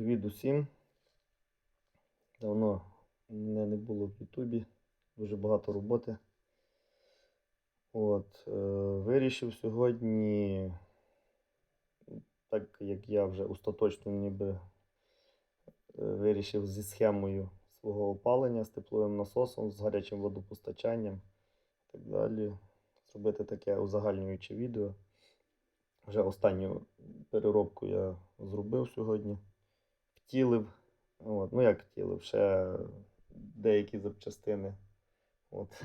Привіт усім. Давно мене не було в Ютубі, дуже багато роботи. От, е, вирішив сьогодні, так як я вже остаточно ніби е, вирішив зі схемою свого опалення, з тепловим насосом, з гарячим водопостачанням і так далі, зробити таке узагальнююче відео. Вже останню переробку я зробив сьогодні втілив. От, ну як втілив, ще деякі запчастини от,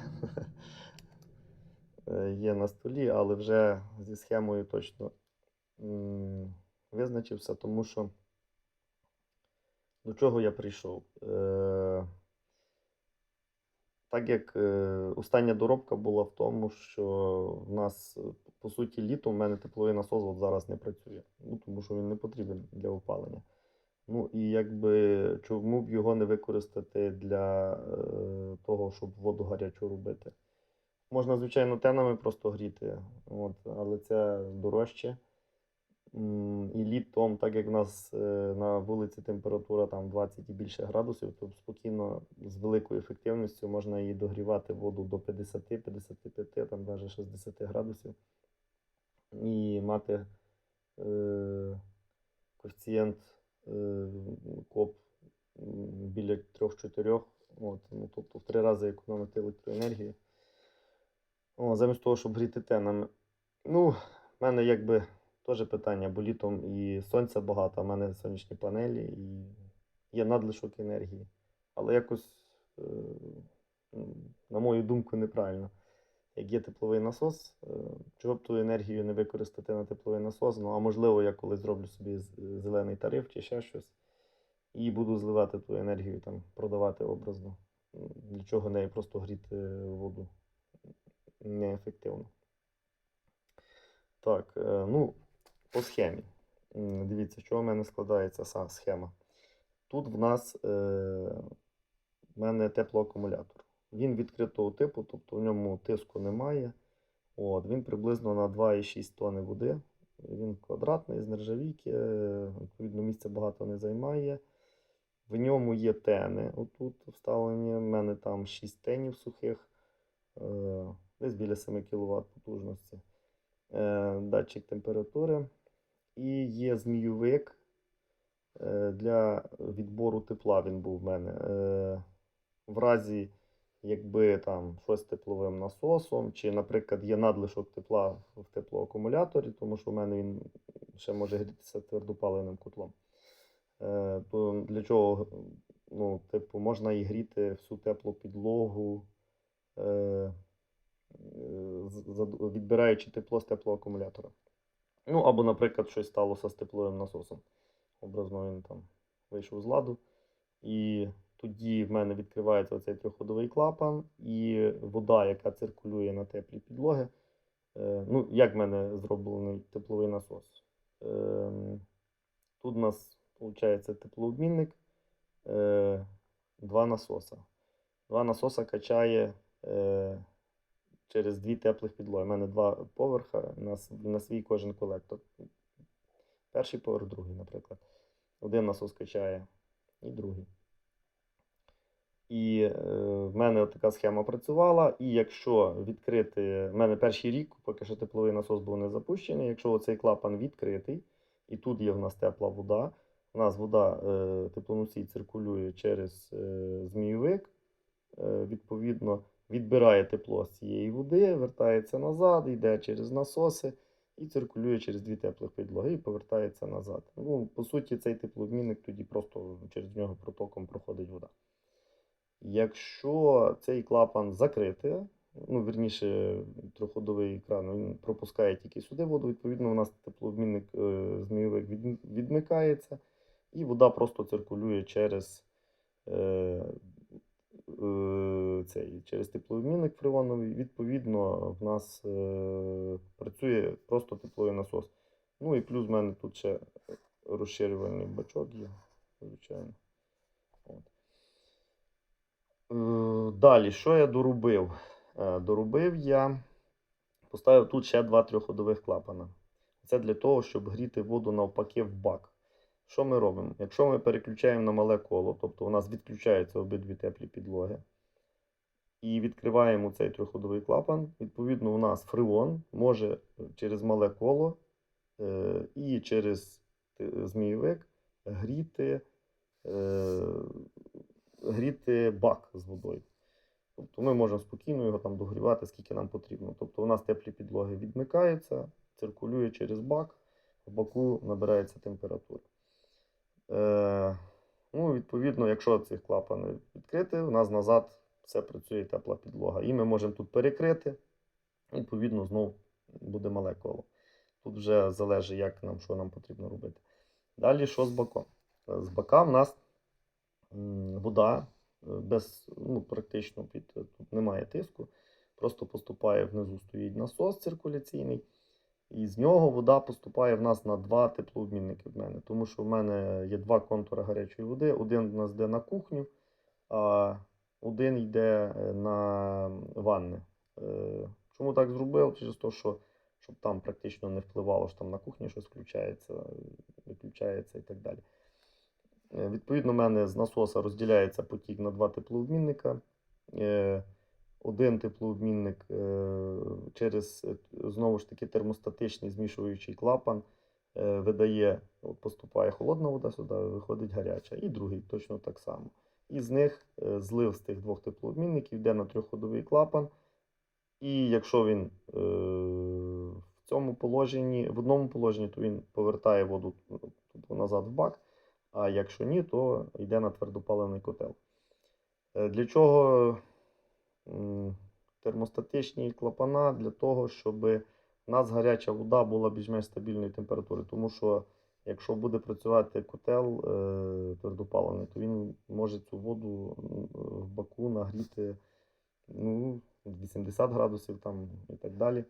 е, є на столі, але вже зі схемою точно визначився, тому що до чого я прийшов. Е, так як е, остання доробка була в тому, що в нас, по суті, літом в мене тепловий насос от зараз не працює, ну, тому що він не потрібен для опалення. Ну і якби чому б його не використати для е, того, щоб воду гарячу робити? Можна, звичайно, тенами просто гріти, от, але це дорожче. І літом, так як в нас е, на вулиці температура там 20 і більше градусів, то спокійно з великою ефективністю можна її догрівати воду до 50-55, там навіть 60 градусів. І мати е, коефіцієнт коп біля 3-4, от, ну, тобто в три рази економити електроенергію. О, замість того, щоб гріти тенами. Ну, в мене якби теж питання, бо літом і сонця багато, в мене сонячні панелі і є надлишок енергії. Але якось, е, на мою думку, неправильно. Як є тепловий насос, е, чого б ту енергію не використати на тепловий насос, ну а можливо, я колись зроблю собі зелений тариф чи ще щось, і буду зливати ту енергію, там, продавати образно. Для чого нею просто гріти воду неефективно. Так, е, ну, по схемі. Дивіться, що в мене складається са- схема. Тут в нас е, в мене теплоакумулятор. Він відкритого типу, тобто в ньому тиску немає. От, він приблизно на 2,6 тонни води. Він квадратний з нержавійки, відповідно, місця багато не займає. В ньому є тени. Отут вставлені. У мене там 6 тенів сухих, е, десь біля 7 кВт потужності. Е, Датчик температури. І є змійовик е, для відбору тепла. Він був в мене. В разі, якби там щось тепловим насосом, чи, наприклад, є надлишок тепла в теплоакумуляторі, тому що в мене він ще може грітися твердопаливним котлом. Е, То для чого ну, типу, можна і гріти всю теплу підлогу, е, е, відбираючи тепло з теплоакумулятора. Ну, або, наприклад, щось сталося з тепловим насосом. Образно він там вийшов з ладу. І тоді в мене відкривається оцей трьохходовий клапан, і вода, яка циркулює на теплі підлоги. Е, ну, як в мене зроблений тепловий насос? Ем, тут у нас виходить теплообмінник, е, два насоса. Два насоса качає е, через дві теплих підлоги. У мене два поверха на свій кожен колектор. Перший поверх, другий, наприклад. Один насос качає і другий. І е, в мене така схема працювала. І якщо відкрити, в мене перший рік, поки що тепловий насос був не запущений, якщо оцей клапан відкритий, і тут є в нас тепла вода, у нас вода е, теплоносій циркулює через е, змійовик, відповідно, відбирає тепло з цієї води, вертається назад, йде через насоси і циркулює через дві теплих підлоги і повертається назад. Ну, по суті, цей теплообмінник тоді просто через нього протоком проходить вода. Якщо цей клапан закрити, ну, вірніше, триходовий екран, він пропускає тільки сюди воду, відповідно, у нас теплообмінник е, змійовик від, відмикається, і вода просто циркулює через, е, е, цей, через теплообмінник фреоновий. Відповідно, в нас е, працює просто тепловий насос. Ну і плюс в мене тут ще розширювальний бачок є, звичайно. Е, Далі, що я доробив? Е, Доробив я, поставив тут ще два трьохходових клапана. Це для того, щоб гріти воду навпаки в бак. Що ми робимо? Якщо ми переключаємо на мале коло, тобто у нас відключаються обидві теплі підлоги, і відкриваємо цей трьохходовий клапан, відповідно, у нас фреон може через мале коло е, і через змійовик гріти, гріти бак з водою. Тобто ми можемо спокійно його там догрівати, скільки нам потрібно. Тобто у нас теплі підлоги відмикаються, циркулює через бак, в баку набирається температура. Е, ну, відповідно, якщо ці клапани відкрити, у нас назад все працює тепла підлога. І ми можемо тут перекрити, відповідно, знову буде мале коло. Тут вже залежить, як нам, що нам потрібно робити. Далі, що з баком? З бака в нас вода е, без, ну, практично під, тут немає тиску, просто поступає внизу стоїть насос циркуляційний. І з нього вода поступає в нас на два теплообмінники в мене. Тому що в мене є два контури гарячої води. Один у нас йде на кухню, а один йде е, на ванни. Е, Чому так зробив? Через те, що щоб там практично не впливало, що там на кухні щось включається, виключається і так далі. Е, Відповідно, в мене з насоса розділяється потік на два теплообмінника. Е, Один теплообмінник е, через знову ж таки термостатичний змішуючий клапан видає, поступає холодна вода сюди, виходить гаряча, і другий точно так само. І з них злив з тих двох теплообмінників йде на трьохходовий клапан. І якщо він в цьому положенні, в одному положенні, то він повертає воду ну, тобто назад в бак. А якщо ні, то йде на твердопаливний котел. Е, Для чого термостатичні клапана? Для того, щоб у нас гаряча вода була більш-менш стабільної температури. Тому що якщо буде працювати котел е, твердопаливний, то він може цю воду в баку нагріти ну, 80 градусів там, і так далі.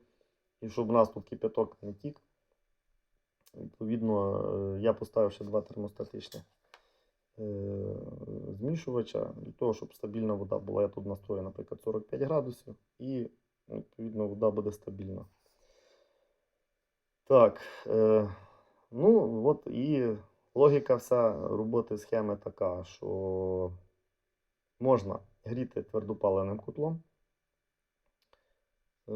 І щоб у нас тут кипяток не тік, Відповідно, е, я поставив ще два термостатичні е, змішувача для того, щоб стабільна вода була. Я тут настрою, наприклад, 45 градусів, і відповідно вода буде стабільна. Так, е, ну от і логіка вся роботи схеми така, що можна гріти твердопаленим котлом. Е,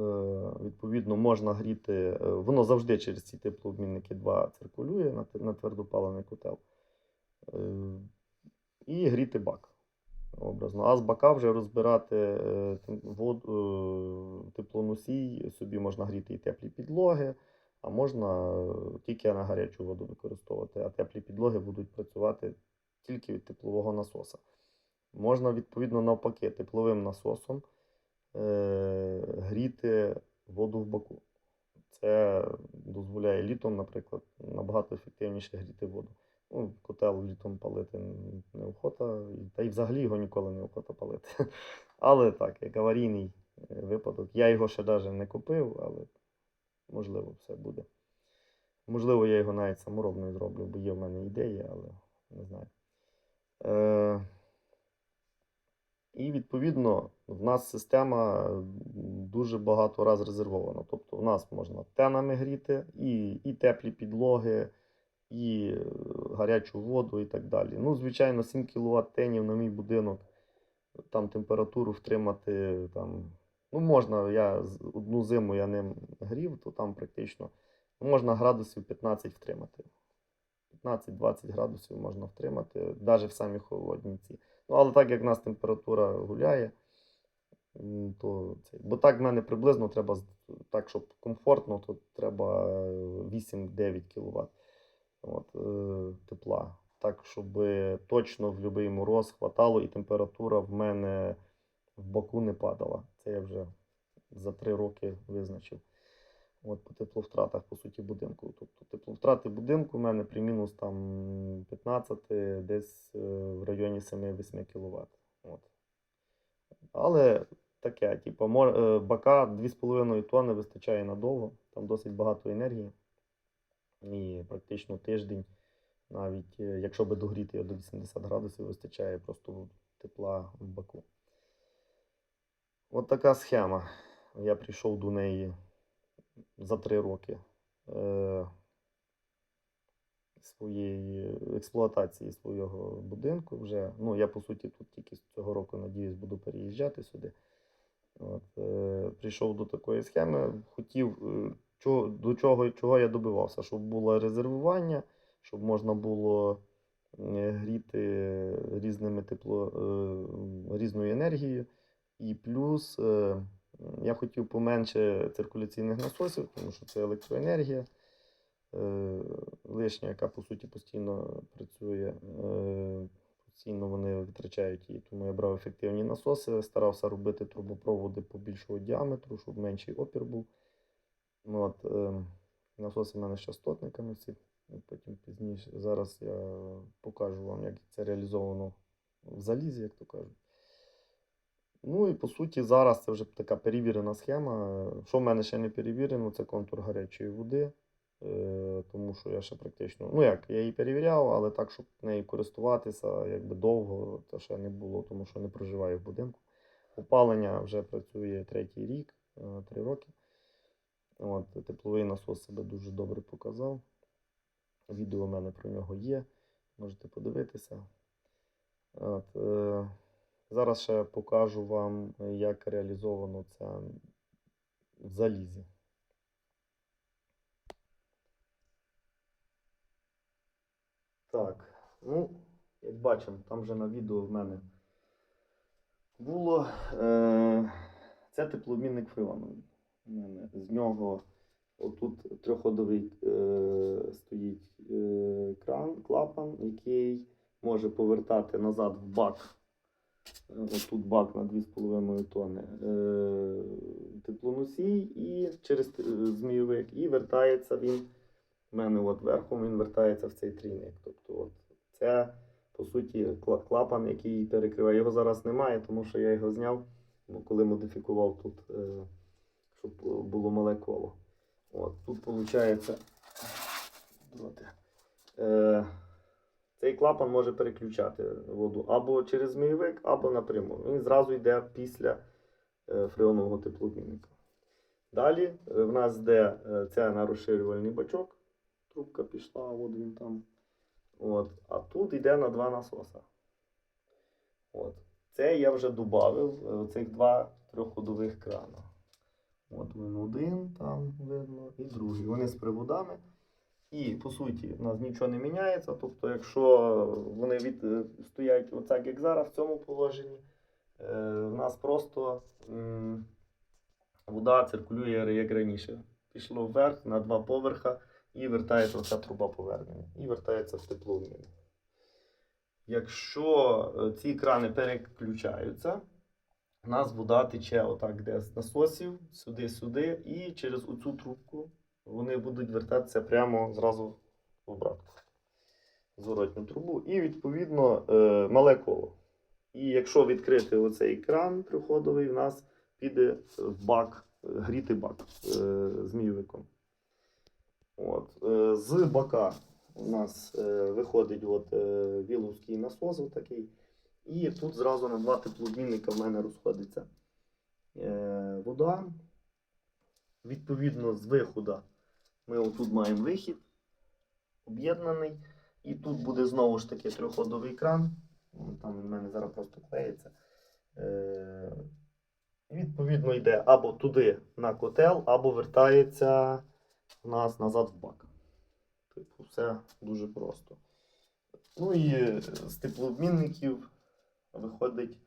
Відповідно, можна гріти, е, воно завжди через ці теплообмінники 2 циркулює на, твердопалений котел. Е, І гріти бак. Образно. А з бака вже розбирати воду, теплоносій, собі можна гріти і теплі підлоги, а можна тільки на гарячу воду використовувати, а теплі підлоги будуть працювати тільки від теплового насоса. Можна, відповідно, навпаки, тепловим насосом гріти воду в баку. Це дозволяє літом, наприклад, набагато ефективніше гріти воду. Ну, котел літом палити неохота, та й взагалі його ніколи не охота палити. Але так, як аварійний е, випадок. Я його ще навіть не купив, але можливо все буде. Можливо, я його навіть саморобною зроблю, бо є в мене ідеї, але не знаю. Е, і відповідно в нас система дуже багато раз резервована. Тобто в нас можна тенами гріти, і, і теплі підлоги, і е, гарячу воду, і так далі. Ну, звичайно, 7 кВт тенів на мій будинок, там температуру втримати. Там, ну, можна, я одну зиму я ним грів, то там практично можна градусів 15 втримати. 15-20 градусів можна втримати, навіть в самі холодні ці. Ну, але так як в нас температура гуляє, то це. Бо так в мене приблизно треба, так, щоб комфортно, то треба е, 8-9 кВт от, е, тепла. Так, щоб точно в будь-який мороз хватало і температура в мене в боку не падала. Це я вже за 3 роки визначив. От по тепловтратах, по суті, будинку. Тобто тепловтрати будинку в мене при мінус там 15, десь е, в районі 7-8 кВт. От. Але таке, типу, е, бака 2,5 тонни вистачає надовго, там досить багато енергії. І практично тиждень, навіть е, якщо би догріти його до 80 градусів, вистачає просто тепла в баку. От така схема. Я прийшов до неї за три роки. Е, своєї експлуатації свого будинку. Вже, ну, я по суті тут тільки з цього року, надіюсь, буду переїжджати сюди. От, е, прийшов до такої схеми, хотів, е, чого, до чого, чого я добивався, щоб було резервування, щоб можна було е, гріти різними тепло, е, різною енергією. І плюс е, я хотів поменше циркуляційних насосів, тому що це електроенергія е, лишня, яка по суті постійно працює. Постійно вони витрачають її. Тому я брав ефективні насоси, старався робити трубопроводи побільшого діаметру, щоб менший опір був. Ну, от, е, насоси в мене з частотниками всі. Потім пізніше. Зараз я покажу вам, як це реалізовано в залізі, як то кажуть. Ну і по суті, зараз це вже така перевірена схема. Що в мене ще не перевірено, це контур гарячої води. Е, тому що я ще практично, ну як, я її перевіряв, але так, щоб нею користуватися якби довго, це ще не було, тому що не проживаю в будинку. Опалення вже працює третій рік, е, три роки. От, тепловий насос себе дуже добре показав. Відео в мене про нього є. Можете подивитися. От, е, зараз ще покажу вам, як реалізовано це в залізі. Так, ну, як бачимо, там вже на відео в мене було. Е, це теплообмінник мене з нього отут трьохходовий е, стоїть е, кран, клапан, який може повертати назад в бак. Отут бак на 2,5 тонни. Е, теплоносій і через е, змійовик, і вертається він. У мене от верхом він вертається в цей трійник. Тобто, от це по суті клапан, який перекриває. Його зараз немає, тому що я його зняв, коли модифікував тут, е, щоб було мале коло. От, тут виходить. Е, цей клапан може переключати воду або через змійовик, або напряму. Він зразу йде після е, фреонового теплообмінника. Далі в нас йде це на розширювальний бачок. Трубка пішла, от він там. От. А тут йде на два насоса. От. Це я вже додав цих два трьохходових крана. От він один, там видно, і другий. Вони з приводами. І по суті, у нас нічого не міняється. Тобто, якщо вони від, е, стоять отак, як зараз в цьому положенні, е, в нас просто м, вода циркулює як раніше. Пішло вверх на два поверха і вертається оця труба повернення. І вертається в теплообмін. Якщо е, ці крани переключаються, у нас вода тече отак, де з насосів, сюди-сюди, і через оцю трубку вони будуть вертатися прямо зразу в обратку. Зворотню трубу. І, відповідно, е, мале коло. І якщо відкрити оцей кран приходовий, в нас піде в бак, е, гріти бак змійовиком. От. Е, з бака у нас е, виходить от, е, віловський насос отакий. І тут зразу на два теплообмінника в мене розходиться вода. Відповідно, з виходу ми отут маємо вихід об'єднаний. І тут буде знову ж таки трьохходовий кран. Там в мене зараз просто клеїться. Відповідно, йде або туди на котел, або вертається нас назад в бак. Типу, все дуже просто. Ну і з теплообмінників виходить.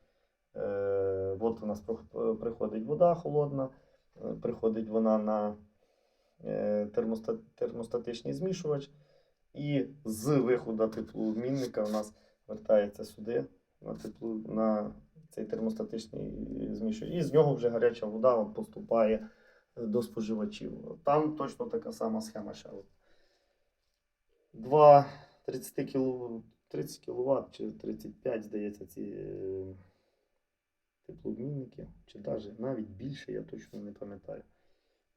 Е, от у нас приходить вода холодна, е, приходить вона на е, термоста- термостатичний змішувач. І з виходу теплообмінника у нас вертається сюди на, теплу, на цей термостатичний змішувач. І з нього вже гаряча вода поступає до споживачів. Там точно така сама схема ще. От. Два 30 кіл... 30 кВт чи 35, здається, ці е, теплообмінники, чи навіть, навіть більше, я точно не пам'ятаю.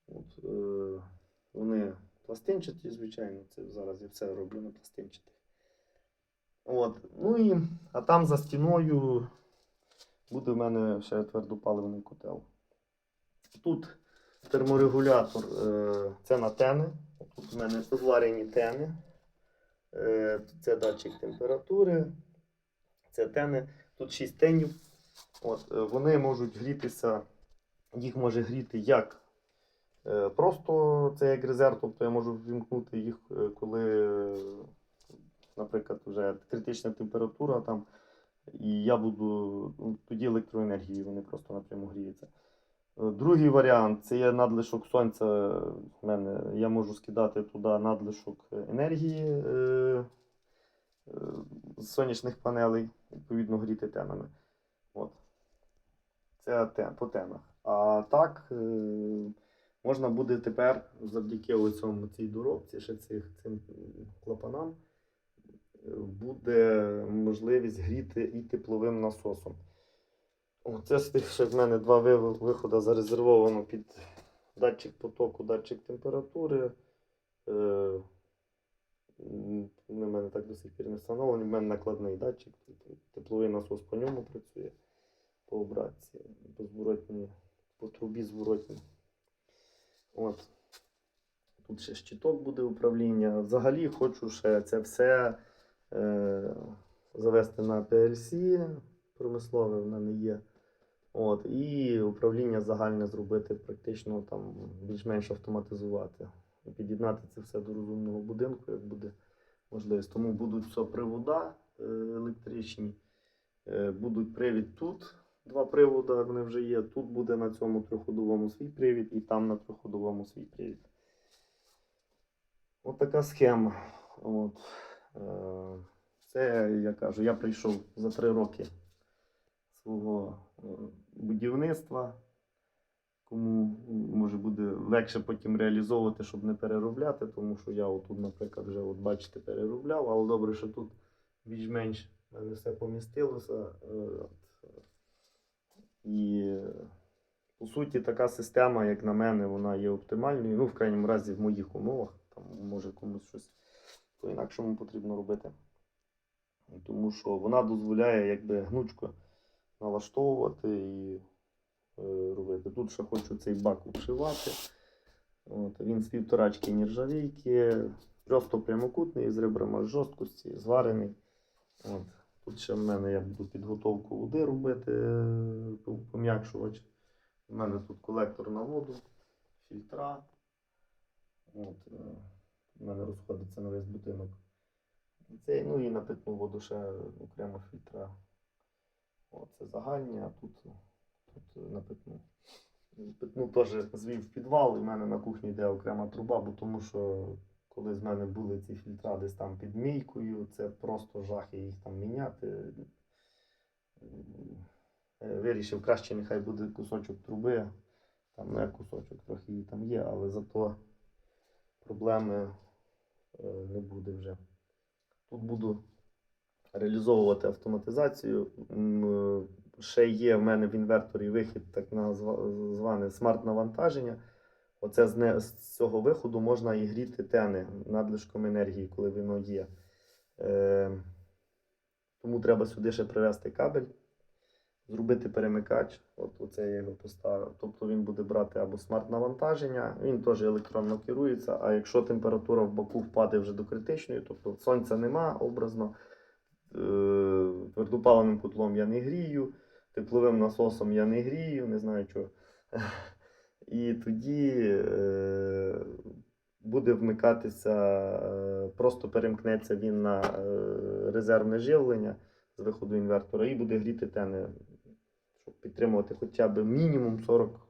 От, е, вони пластинчаті, звичайно, це зараз я все роблю на пластинчатих. От, ну і, а там за стіною буде в мене ще твердопаливний котел. Тут терморегулятор, е, це на тени. Тут у мене зварені тени. Е, Це датчик температури, це тени. Тут 6 тенів. От, е, вони можуть грітися, їх може гріти як просто це як резерв, тобто я можу ввімкнути їх, коли, наприклад, вже критична температура там, і я буду ну, тоді електроенергії, вони просто напряму гріються. Другий варіант це є надлишок сонця. В мене я можу скидати туди надлишок енергії е, е, з сонячних панелей, відповідно гріти тенами. От. Це по тенах. А так е, можна буде тепер завдяки оцьому цій доробці, ще цих, цим клапанам, буде можливість гріти і тепловим насосом. О, Це з в мене два виходи зарезервовано під датчик потоку, датчик температури. Е, Вони в мене так до сих пір не встановлені. В мене накладний датчик, тепловий насос по ньому працює по обратці, по зворотній, по трубі зворотній. От. Тут ще щиток буде управління. Взагалі хочу ще це все е, завести на PLC промислове в мене є. От, і управління загальне зробити практично там більш-менш автоматизувати. Під'єднати це все до розумного будинку, як буде можливість. Тому будуть все привода е, електричні, е, будуть привід тут. Два приводи вони вже є. Тут буде на цьому трьохходовому свій привід, і там на трьохходовому свій привід. От така схема. От. Е, Це я кажу, я прийшов за три роки свого будівництва. Кому може буде легше потім реалізовувати, щоб не переробляти, тому що я отут, наприклад, вже от бачите, переробляв, але добре, що тут більш-менш мене все помістилося. Е. І е, по суті, така система, як на мене, вона є оптимальною. Ну, в крайньому разі, в моїх умовах. Там може комусь щось по-інакшому потрібно робити. Тому що вона дозволяє якби гнучко налаштовувати і е, робити. Тут ще хочу цей бак обшивати. От, він з півторачки нержавійки, просто прямокутний, з ребрами жорсткості, зварений. От. Тут ще в мене я буду підготовку води робити, е, пом'якшувач. У мене тут колектор на воду, фільтра. От, е, у мене розходиться на весь будинок. Це, ну і на питну воду ще окремо фільтра. О, це загальні, а тут, тут на питну. Питну теж звів в підвал, і в мене на кухні йде окрема труба, бо тому що коли з мене були ці фільтра десь там під мійкою, це просто жах їх там міняти. Е, Вирішив, краще нехай буде кусочок труби. Там не кусочок, трохи її там є, але зато проблеми е, не буде вже. Тут буду реалізовувати автоматизацію. Е, Ще є в мене в інверторі вихід, так зване смарт-навантаження. Оце з, цього виходу можна і гріти тени надлишком енергії, коли воно є. Е, тому треба сюди ще привезти кабель, зробити перемикач. От оце я його поставив. Тобто він буде брати або смарт-навантаження, він теж електронно керується. А якщо температура в баку впаде вже до критичної, тобто сонця нема образно, е, твердопаливним котлом я не грію, тепловим насосом я не грію, не знаю чого. І тоді е, буде вмикатися, е, просто перемкнеться він на е, резервне живлення з виходу інвертора і буде гріти тени, щоб підтримувати хоча б мінімум 40,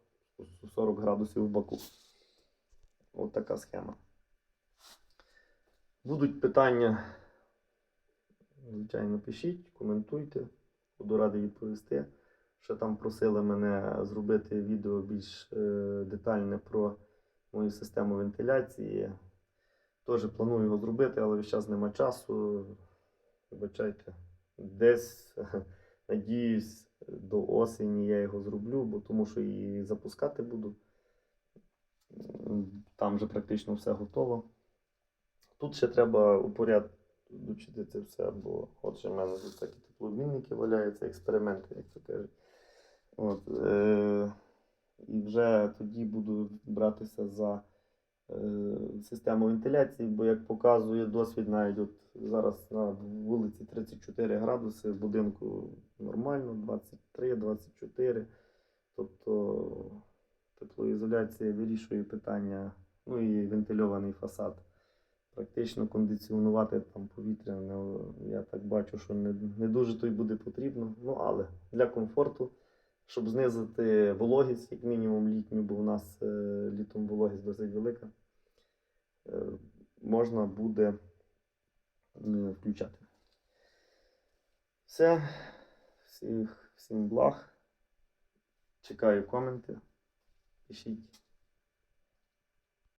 40 градусів в баку. Ось така схема. Будуть питання, звичайно, пишіть, коментуйте, буду радий відповісти. Ще там просили мене зробити відео більш е, детальне про мою систему вентиляції. Теж планую його зробити, але весь час нема часу. Вибачайте, десь, надіюсь, до осені я його зроблю, бо тому що і запускати буду. Там вже практично все готово. Тут ще треба упорядочити це все, бо от ще в мене тут такі теплообмінники валяються, експерименти, як то кажуть. От, е, і вже тоді буду братися за е, систему вентиляції, бо як показує досвід, навіть от зараз на вулиці 34 градуси, в будинку нормально, 23-24. Тобто теплоізоляція вирішує питання, ну і вентильований фасад. Практично кондиціонувати там повітря, не, я так бачу, що не, не дуже то й буде потрібно. Ну, але для комфорту, щоб знизити вологість, як мінімум літню, бо у нас е, літом вологість досить велика, е, можна буде е, включати. Все. Всіх, всім благ. Чекаю коменти. Пишіть.